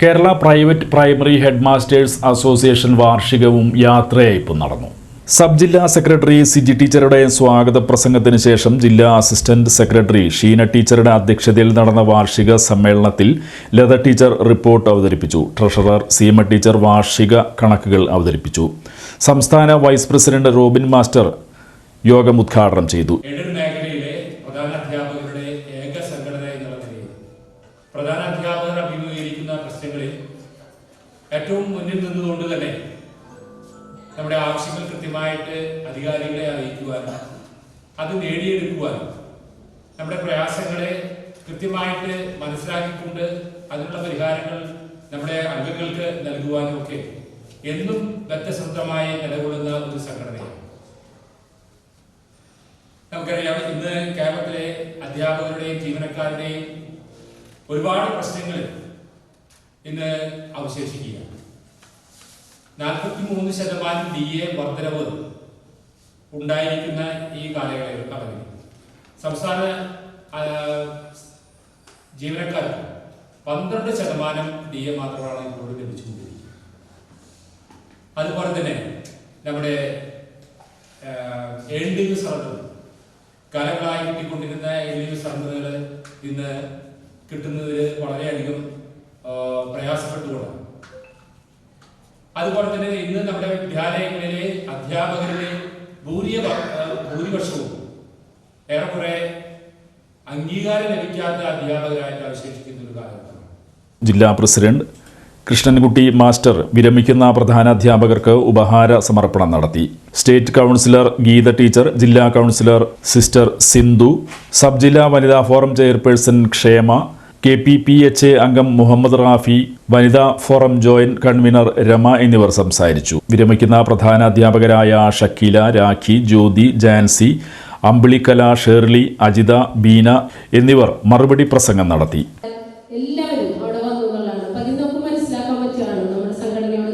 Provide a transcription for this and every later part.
Kerala private primary head masters association വാർഷികവും യാത്രയയപ്പും നടന്നു. Sub ജില്ലാ സെക്രട്ടറി സിജി ടീച്ചറുടെ സ്വാഗത പ്രസംഗത്തിന് ശേഷം ജില്ലാ അസിസ്റ്റന്റ് സെക്രട്ടറി ഷീന ടീച്ചറുടെ അധ്യക്ഷതയിൽ നടന്ന വാർഷിക സമ്മേളനത്തിൽ ലത ടീച്ചർ റിപ്പോർട്ട് അവതരിപ്പിച്ചു. ട്രഷറർ സീമ ടീച്ചർ വാർഷിക കണക്കുകൾ അവതരിപ്പിച്ചു. സംസ്ഥാന വൈസ് പ്രസിഡന്റ് റോബിൻ മാസ്റ്റർ യോഗം ഉദ്ഘാടനം ചെയ്തു. മേഖലയിലെ പ്രധാന അധ്യാപകരുടെ ഏക സംഘടന പ്രധാന അധ്യാപകർ അഭിമുഖീകരിക്കുന്ന പ്രശ്നങ്ങളിൽ ഏറ്റവും മുന്നിൽ നിന്നുകൊണ്ട് തന്നെ നമ്മുടെ ആവശ്യങ്ങൾ കൃത്യമായിട്ട് അധികാരികളെ അറിയിക്കുവാനും അത് നേടിയെടുക്കുവാനും നമ്മുടെ പ്രയാസങ്ങളെ കൃത്യമായിട്ട് മനസ്സിലാക്കിക്കൊണ്ട് അതിനുള്ള പരിഹാരങ്ങൾ നമ്മുടെ അംഗങ്ങൾക്ക് നൽകുവാനും ഒക്കെ എന്നും വ്യക്തസന്ധമായി നിലകൊള്ളുന്ന ഒരു സംഘടനയാണ്. നമുക്കറിയാം ഇന്ന് കേരളത്തിലെ അധ്യാപകരുടെയും ജീവനക്കാരുടെയും ഒരുപാട് പ്രശ്നങ്ങൾ ഇന്ന് അവശേഷിക്കുകയാണ് നാൽപ്പത്തി മൂന്ന് ശതമാനം ഡി എ വർധനവ് ഉണ്ടായിരിക്കുന്ന ഈ കാലയളവിൽ കടന്നു. സംസ്ഥാന ജീവനക്കാർക്ക് പന്ത്രണ്ട് ശതമാനം ഡി എ മാത്രമാണ് ഇപ്പോൾ ലഭിച്ചുകൊണ്ടിരിക്കുന്നത്. അതുപോലെ തന്നെ നമ്മുടെ എൽ ഡി യു സർവർ കാലങ്ങളായി കിട്ടിക്കൊണ്ടിരുന്ന എൽ ഡി യു സർവറുകൾ ഇന്ന് കിട്ടുന്നതിൽ വളരെയധികം പ്രയാസപ്പെട്ടുകൊണ്ടാണ്. അതുപോലെ തന്നെ ഇന്ന് നമ്മുടെ വിദ്യാലയങ്ങളിലെ അധ്യാപകരുടെ ഭൂരിയ ഭൂരിപക്ഷവും ഏറെക്കുറെ അംഗീകാരം ലഭിക്കാത്ത അധ്യാപകരായിട്ട് അവശേഷിക്കുന്ന ഒരു കാലഘട്ടമാണ്. ജില്ലാ പ്രസിഡന്റ് കൃഷ്ണൻകുട്ടി മാസ്റ്റർ വിരമിക്കുന്ന പ്രധാന അധ്യാപകർക്ക് ഉപഹാര സമർപ്പണം നടത്തി. സ്റ്റേറ്റ് കൗൺസിലർ ഗീത ടീച്ചർ ജില്ലാ കൗൺസിലർ സിസ്റ്റർ സിന്ധു സബ് ജില്ലാ വനിതാ forum chairperson Kshema K P P H A അംഗം മുഹമ്മദ് റാഫി വനിതാ ഫോറം ജോയിന്റ് കൺവീനർ രമ എന്നിവർ സംസാരിച്ചു. വിരമിക്കുന്ന പ്രധാന അധ്യാപകരായ ഷക്കീല രാഖി ജ്യോതി ജാൻസി അമ്പിളിക്കല ഷേർലി അജിത ബീന എന്നിവർ മറുപടി പ്രസംഗം നടത്തി. എല്ലാവരും അവിടെ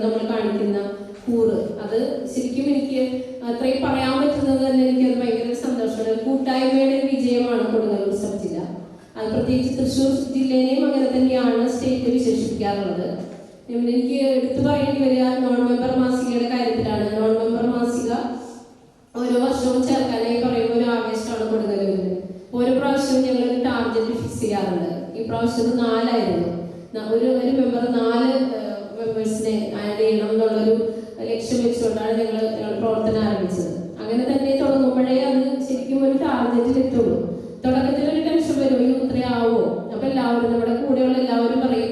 നമ്മുടെ കാണിക്കുന്ന കൂറ്. അത് ശരിക്കും എനിക്ക് അത്രയും പറയാൻ പറ്റുന്നത് തന്നെ എനിക്ക് അത് ഭയങ്കര സന്തോഷമാണ് ഒരു കൂട്ടായ്മയുടെ ഒരു വിജയമാണ് കൊടുങ്ങല്ലൂർ സബ് ജില്ല അത് പ്രത്യേകിച്ച് തൃശ്ശൂർ ജില്ലയിലെയും അങ്ങനെ തന്നെയാണ് സ്റ്റേറ്റ് വിശേഷിപ്പിക്കാറുള്ളത്. എനിക്ക് എടുത്തു പറയേണ്ടി വരിക നോൺ മെമ്പർ മാസികയുടെ കാര്യത്തിലാണ്. നോൺ മെമ്പർ മാസിക ഓരോ വർഷവും ചേർക്കാനായി പറയുമ്പോൾ ഒരു ആവേശമാണ് കൊടുക്കുന്നത്. ഓരോ പ്രാവശ്യവും ഞങ്ങൾ ടാർഗറ്റ് ഫിക്സ് ചെയ്യാറുണ്ട്. ഈ പ്രാവശ്യം നാലായിരുന്നു. ഒരു ഒരു മെമ്പർ നാല് മെമ്പേഴ്സിനെ ആഡ് ചെയ്യണം എന്നുള്ളൊരു ലക്ഷ്യം വെച്ചുകൊണ്ടാണ് ഞങ്ങൾ പ്രവർത്തനം ആരംഭിച്ചത്. അങ്ങനെ തന്നെ തുടങ്ങുമ്പോഴേ അത് നമ്മളെല്ലാവരും പറയും.